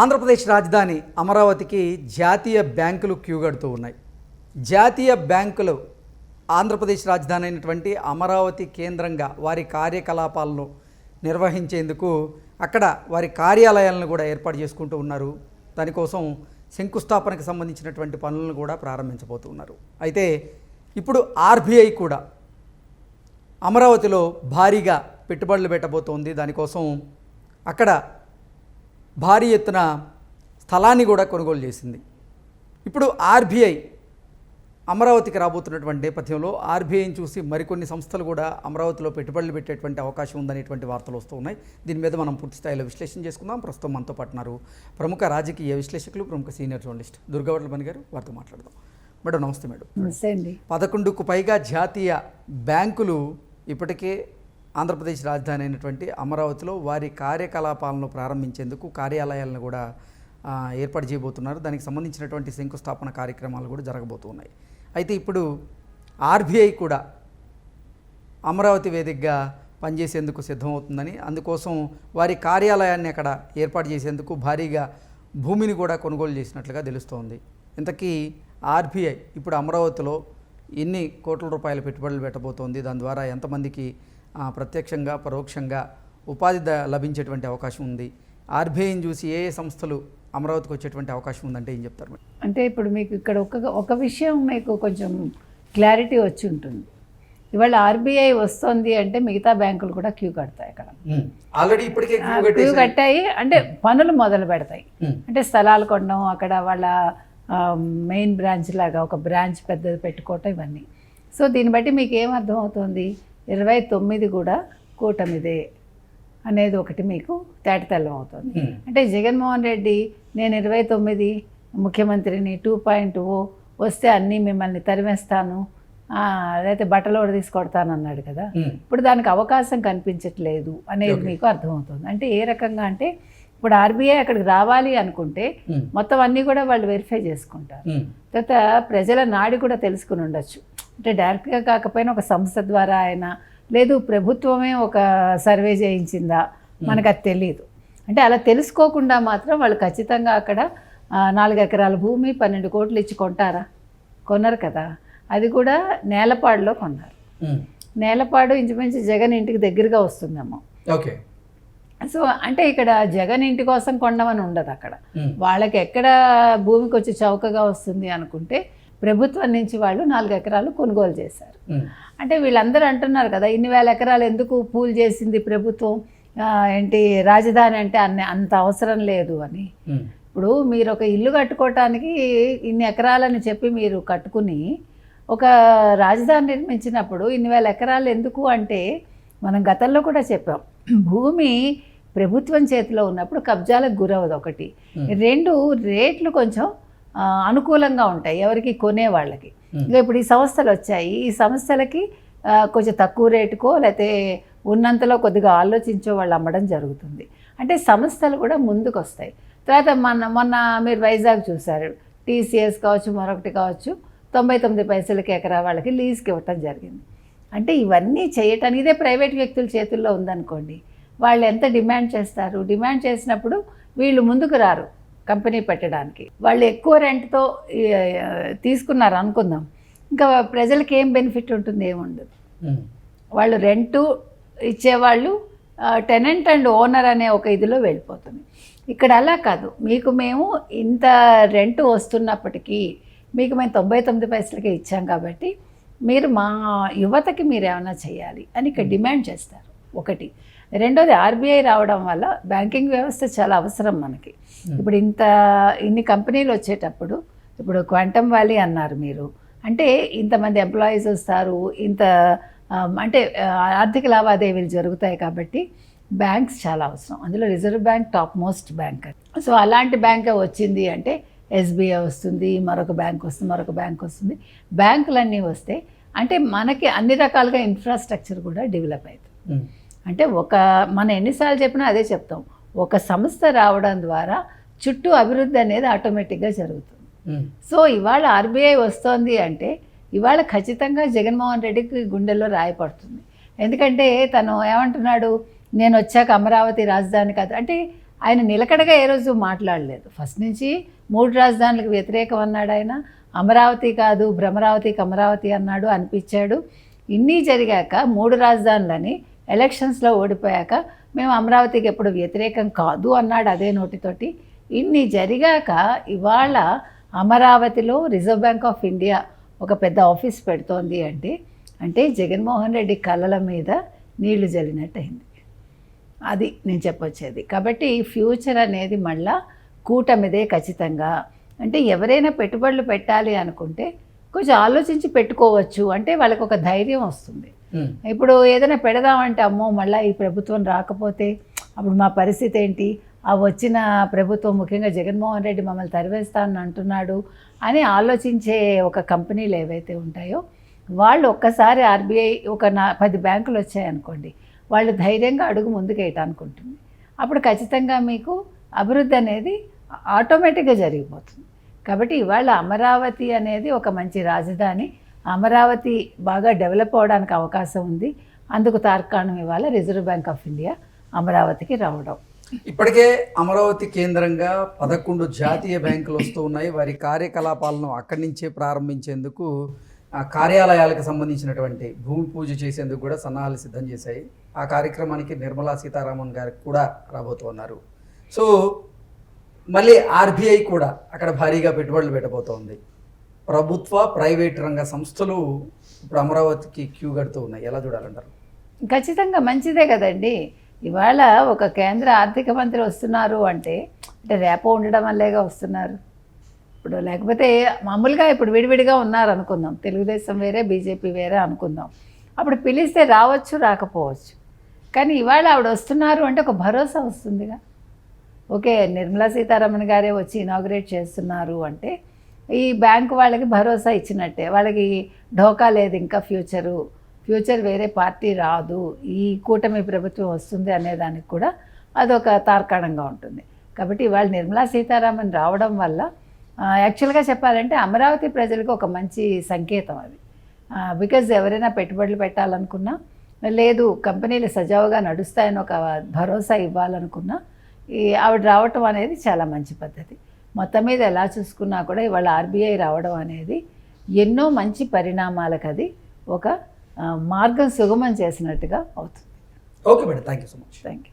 ఆంధ్రప్రదేశ్ రాజధాని అమరావతికి జాతీయ బ్యాంకులు క్యూ కడుతూ ఉన్నాయి. జాతీయ బ్యాంకులు ఆంధ్రప్రదేశ్ రాజధాని అయినటువంటి అమరావతి కేంద్రంగా వారి కార్యకలాపాలను నిర్వహించేందుకు అక్కడ వారి కార్యాలయాలను కూడా ఏర్పాటు చేసుకుంటూ ఉన్నారు. దానికోసం శంకుస్థాపనకు సంబంధించినటువంటి పనులను కూడా ప్రారంభించబోతున్నారు అయితే ఇప్పుడు ఆర్బీఐ కూడా అమరావతిలో భారీగా పెట్టుబడులు పెట్టబోతోంది. దానికోసం అక్కడ భారీ ఎత్తున స్థలాన్ని కూడా కొనుగోలు చేసింది. ఇప్పుడు ఆర్బీఐ అమరావతికి రాబోతున్నటువంటి నేపథ్యంలో ఆర్బీఐని చూసి మరికొన్ని సంస్థలు కూడా అమరావతిలో పెట్టుబడులు పెట్టేటువంటి అవకాశం ఉందనేటువంటి వార్తలు వస్తూ ఉన్నాయి. దీని మీద మనం పూర్తి స్థాయిలో విశ్లేషణ చేసుకుందాం. ప్రస్తుతం మనతో పాటు ఉన్నారు ప్రముఖ రాజకీయ విశ్లేషకులు ప్రముఖ సీనియర్ జర్నలిస్ట్ దుర్గవడ్లమణి గారు. వారితో మాట్లాడదాం. మేడం నమస్తే మేడం. నమస్తే అండి. పదకొండుకు పైగా జాతీయ బ్యాంకులు ఇప్పటికే ఆంధ్రప్రదేశ్ రాజధాని అయినటువంటి అమరావతిలో వారి కార్యకలాపాలను ప్రారంభించేందుకు కార్యాలయాలను కూడా ఏర్పాటు చేయబోతున్నారు. దానికి సంబంధించినటువంటి శంకుస్థాపన కార్యక్రమాలు కూడా జరగబోతున్నాయి. అయితే ఇప్పుడు ఆర్బీఐ కూడా అమరావతి వేదికగా పనిచేసేందుకు సిద్ధమవుతుందని అందుకోసం వారి కార్యాలయాన్ని అక్కడ ఏర్పాటు చేసేందుకు భారీగా భూమిని కూడా కొనుగోలు చేసినట్లుగా తెలుస్తోంది. ఇంతకీ ఆర్బీఐ ఇప్పుడు అమరావతిలో ఎన్ని కోట్ల రూపాయల పెట్టుబడులు పెట్టబోతోంది? దాని ద్వారా ఎంతమందికి ప్రత్యక్షంగా పరోక్షంగా ఉపాధి ద- లభించేటువంటి అవకాశం ఉంది. ఆర్బీఐని చూసి ఏ ఏ సంస్థలు అమరావతికి వచ్చేటువంటి అవకాశం ఉందంటే ఏం చెప్తారు అంటే ఇప్పుడు మీకు ఇక్కడ ఒక ఒక విషయం మీకు కొంచెం క్లారిటీ వచ్చి ఉంటుంది. ఇవాళ ఆర్బీఐ వస్తుంది అంటే మిగతా బ్యాంకులు కూడా క్యూ కడతాయి అక్కడ. ఆల్రెడీ ఇప్పటికే క్యూ కట్టాయి. అంటే పనులు మొదలు పెడతాయి. అంటే స్థలాలు కొనడం అక్కడ వాళ్ళ మెయిన్ బ్రాంచ్ లాగా ఒక బ్రాంచ్ పెద్దది పెట్టుకోవటం ఇవన్నీ. సో దీన్ని బట్టి మీకు ఏం అర్థం అవుతుంది ఇరవై తొమ్మిది కూడా కూటమిదే అనేది ఒకటి మీకు తేటతెల్లం అవుతుంది. అంటే జగన్మోహన్ రెడ్డి నేను ఇరవై తొమ్మిది ముఖ్యమంత్రిని టూ పాయింట్ ఓ వస్తే అన్నీ మిమ్మల్ని తరిమేస్తాను. అదైతే బట్టలు కూడా తీసుకొడతాను అన్నాడు కదా ఇప్పుడు దానికి అవకాశం కనిపించట్లేదు అనేది. మీకు అర్థమవుతుంది. అంటే ఏ రకంగా అంటే ఇప్పుడు ఆర్బీఐ అక్కడికి రావాలి అనుకుంటే మొత్తం అన్నీ కూడా వాళ్ళు వెరిఫై చేసుకుంటారు. తర్వాత ప్రజల నాడి కూడా తెలుసుకుని ఉండొచ్చు. అంటే డైరెక్ట్గా కాకపోయినా ఒక సంస్థ ద్వారా అయినా లేదు ప్రభుత్వమే ఒక సర్వే చేయించిందా? మనకు అది తెలియదు అంటే అలా తెలుసుకోకుండా మాత్రం వాళ్ళు ఖచ్చితంగా అక్కడ నాలుగు ఎకరాల భూమి పన్నెండు కోట్లు ఇచ్చి కొంటారా? కొన్నారు కదా. అది కూడా నేలపాడులో కొన్నారు. నేలపాడు ఇంచుమించు జగన్ ఇంటికి దగ్గరగా వస్తుందేమో. ఓకే. సో అంటే ఇక్కడ జగన్ ఇంటి కోసం కొండమని ఉండదు అక్కడ. వాళ్ళకి ఎక్కడ భూమికి వచ్చి చౌకగా వస్తుంది అనుకుంటే ప్రభుత్వం నుంచి వాళ్ళు నాలుగు ఎకరాలు కొనుగోలు చేశారు. అంటే వీళ్ళందరూ అంటున్నారు కదా ఇన్ని వేల ఎకరాలు ఎందుకు పూల్ చేసింది ప్రభుత్వం? ఏంటి రాజధాని అంటే అన్ని అంత అవసరం లేదు అని. ఇప్పుడు మీరు ఒక ఇల్లు కట్టుకోవటానికి ఇన్ని ఎకరాలని చెప్పి మీరు కట్టుకుని ఒక రాజధాని నిర్మించినప్పుడు ఇన్ని వేల ఎకరాలు ఎందుకు అంటే మనం గతంలో కూడా చెప్పాం. భూమి ప్రభుత్వం చేతిలో ఉన్నప్పుడు కబ్జాలకు గురవదు ఒకటి. రెండు రేట్లు కొంచెం అనుకూలంగా ఉంటాయి ఎవరికి కొనే వాళ్ళకి. ఇంకా ఇప్పుడు ఈ సంస్థలు వచ్చాయి ఈ సంస్థలకి కొంచెం తక్కువ రేటుకో లేకపోతే ఉన్నంతలో కొద్దిగా ఆలోచించో వాళ్ళు అమ్మడం జరుగుతుంది. అంటే సంస్థలు కూడా ముందుకు వస్తాయి తర్వాత మన మొన్న మీరు వైజాగ్ చూశారు. టీసీఎస్ కావచ్చు మరొకటి కావచ్చు తొంభై తొమ్మిది పైసలకి ఎకరా వాళ్ళకి లీజ్కి ఇవ్వటం జరిగింది. అంటే ఇవన్నీ చేయటానికి ఇదే ప్రైవేట్ వ్యక్తుల చేతుల్లో ఉందనుకోండి వాళ్ళు ఎంత డిమాండ్ చేస్తారు? డిమాండ్ చేసినప్పుడు వీళ్ళు ముందుకు రారు. కంపెనీ పెట్టడానికి. వాళ్ళు ఎక్కువ రెంట్తో తీసుకున్నారు అనుకుందాం. ఇంకా ప్రజలకి ఏం బెనిఫిట్ ఉంటుంది ఏముండదు. వాళ్ళు రెంటు ఇచ్చేవాళ్ళు టెనెంట్ అండ్ ఓనర్ అనే ఒక ఇదిలో వెళ్ళిపోతుంది. ఇక్కడ అలా కాదు. మీకు మేము ఇంత రెంట్ వస్తున్నప్పటికీ మీకు మేము తొంభై తొమ్మిది పైసలకే ఇచ్చాం కాబట్టి మీరు మా యువతకి మీరు ఏమైనా చేయాలి అని ఇక్కడ డిమాండ్ చేస్తారు. ఒకటి. రెండోది ఆర్బీఐ రావడం వల్ల బ్యాంకింగ్ వ్యవస్థ చాలా అవసరం మనకి. ఇప్పుడు ఇంత ఇన్ని కంపెనీలు వచ్చేటప్పుడు ఇప్పుడు క్వాంటమ్ వ్యాలీ అన్నారు మీరు. అంటే ఇంతమంది ఎంప్లాయీస్ వస్తారు ఇంత అంటే ఆర్థిక లావాదేవీలు జరుగుతాయి కాబట్టి బ్యాంక్స్ చాలా అవసరం. అందులో reserve bank top most bank so అలాంటి బ్యాంక్ వచ్చింది అంటే ఎస్బీఐ వస్తుంది మరొక బ్యాంక్ వస్తుంది మరొక బ్యాంక్ వస్తుంది. బ్యాంకులన్నీ వస్తే అంటే మనకి అన్ని రకాలుగా ఇన్ఫ్రాస్ట్రక్చర్ కూడా డెవలప్ అవుతుంది అంటే ఒక మనం ఎన్నిసార్లు చెప్పినా అదే చెప్తాం. ఒక సంస్థ రావడం ద్వారా చుట్టూ అభివృద్ధి అనేది ఆటోమేటిక్గా జరుగుతుంది. సో ఇవాళ ఆర్బీఐ వస్తోంది అంటే ఇవాళ ఖచ్చితంగా జగన్మోహన్ రెడ్డికి గుండెల్లో రాయపడుతుంది ఎందుకంటే తను ఏమంటున్నాడు నేను వచ్చాక అమరావతి రాజధాని కాదు అంటే ఆయన నిలకడగా ఏ రోజు మాట్లాడలేదు. ఫస్ట్ నుంచి మూడు రాజధానులకు వ్యతిరేకం అన్నాడు ఆయన. అమరావతి కాదు భ్రమరావతికి అమరావతి అన్నాడు అనిపించాడు. ఇన్ని జరిగాక మూడు రాజధానులని ఎలక్షన్స్లో ఓడిపోయాక మేము అమరావతికి ఎప్పుడు వ్యతిరేకం కాదు అన్నాడు అదే నోటితోటి. ఇన్ని జరిగాక ఇవాళ అమరావతిలో రిజర్వ్ బ్యాంక్ ఆఫ్ ఇండియా ఒక పెద్ద ఆఫీస్ పెడుతోంది అంటే అంటే జగన్మోహన్ రెడ్డి కళల మీద నీళ్ళు జల్లినట్టు అయింది అది నేను చెప్పొచ్చేది. కాబట్టి ఫ్యూచర్ అనేది మళ్ళా కూటమిదే ఖచ్చితంగా. అంటే ఎవరైనా పెట్టుబడులు పెట్టాలి అనుకుంటే కొంచెం ఆలోచించి పెట్టుకోవచ్చు. అంటే వాళ్ళకి ఒక ధైర్యం వస్తుంది. Hmm. ఇప్పుడు ఏదైనా పెడదామంటే అమ్మో మళ్ళీ ఈ ప్రభుత్వం రాకపోతే అప్పుడు మా పరిస్థితి ఏంటి? ఆ వచ్చిన ప్రభుత్వం ముఖ్యంగా జగన్మోహన్ రెడ్డి మమ్మల్ని తరివేస్తానని అంటున్నాడు అని ఆలోచించే ఒక కంపెనీలు ఏవైతే ఉంటాయో వాళ్ళు ఒక్కసారి ఆర్బీఐ ఒక నా పది బ్యాంకులు వచ్చాయనుకోండి వాళ్ళు ధైర్యంగా అడుగు ముందుకేయటానుకుంటుంది. అప్పుడు ఖచ్చితంగా మీకు అభివృద్ధి అనేది ఆటోమేటిక్గా జరిగిపోతుంది. కాబట్టి ఇవాళ అమరావతి అనేది ఒక మంచి రాజధాని. అమరావతి బాగా డెవలప్ అవడానికి అవకాశం ఉంది. అందుకు తార్కాణం ఇవాళ రిజర్వ్ బ్యాంక్ ఆఫ్ ఇండియా అమరావతికి రావడం. ఇప్పటికే అమరావతి కేంద్రంగా పదకొండు జాతీయ బ్యాంకులు వస్తూ ఉన్నాయి. వారి కార్యకలాపాలను అక్కడి నుంచే ప్రారంభించేందుకు ఆ కార్యాలయాలకు సంబంధించినటువంటి భూమి పూజ చేసేందుకు కూడా సన్నాహాలు సిద్ధం చేశాయి. ఆ కార్యక్రమానికి నిర్మలా సీతారామన్ గారికి కూడా రాబోతున్నారు సో మళ్ళీ ఆర్బీఐ కూడా అక్కడ భారీగా పెట్టుబడులు పెట్టబోతోంది. ప్రభుత్వ ప్రైవేట్ రంగ సంస్థలు ఇప్పుడు అమరావతికి క్యూ కడుతూ ఉన్నాయి. ఎలా చూడాలంటారు? ఖచ్చితంగా మంచిదే కదండి. ఇవాళ ఒక కేంద్ర ఆర్థిక మంత్రి వస్తున్నారు అంటే అంటే రేపో ఉండడం వల్లేగా వస్తున్నారు. ఇప్పుడు లేకపోతే మామూలుగా ఇప్పుడు విడివిడిగా ఉన్నారు అనుకుందాం తెలుగుదేశం వేరే బీజేపీ వేరే అనుకుందాం. అప్పుడు పిలిస్తే రావచ్చు రాకపోవచ్చు. కానీ ఇవాళ ఆవిడ వస్తున్నారు అంటే ఒక భరోసా వస్తుందిగా. ఓకే నిర్మలా సీతారామన్ గారే వచ్చి ఇనాగ్రేట్ చేస్తున్నారు అంటే ఈ బ్యాంకు వాళ్ళకి భరోసా ఇచ్చినట్టే. వాళ్ళకి ఢోకా లేదు ఇంకా ఫ్యూచరు. ఫ్యూచర్ వేరే పార్టీ రాదు. ఈ కూటమి ప్రభుత్వం వస్తుంది అనేదానికి కూడా అదొక తార్కాణంగా ఉంటుంది. కాబట్టి ఇవాళ నిర్మలా సీతారామన్ రావడం వల్ల యాక్చువల్గా చెప్పాలంటే అమరావతి ప్రజలకు ఒక మంచి సంకేతం అది. బికాజ్ ఎవరైనా పెట్టుబడులు పెట్టాలనుకున్నా లేదు కంపెనీలు సజావుగా నడుస్తాయని ఒక భరోసా ఇవ్వాలనుకున్నా ఈ ఆవిడ రావటం అనేది చాలా మంచి పద్ధతి. మొత్తం మీద ఎలా చూసుకున్నా కూడా ఇవాళ ఆర్బీఐ రావడం అనేది ఎన్నో మంచి పరిణామాలకు అది ఒక మార్గం సుగమం చేసినట్టుగా అవుతుంది. Okay madam thank you so much thank you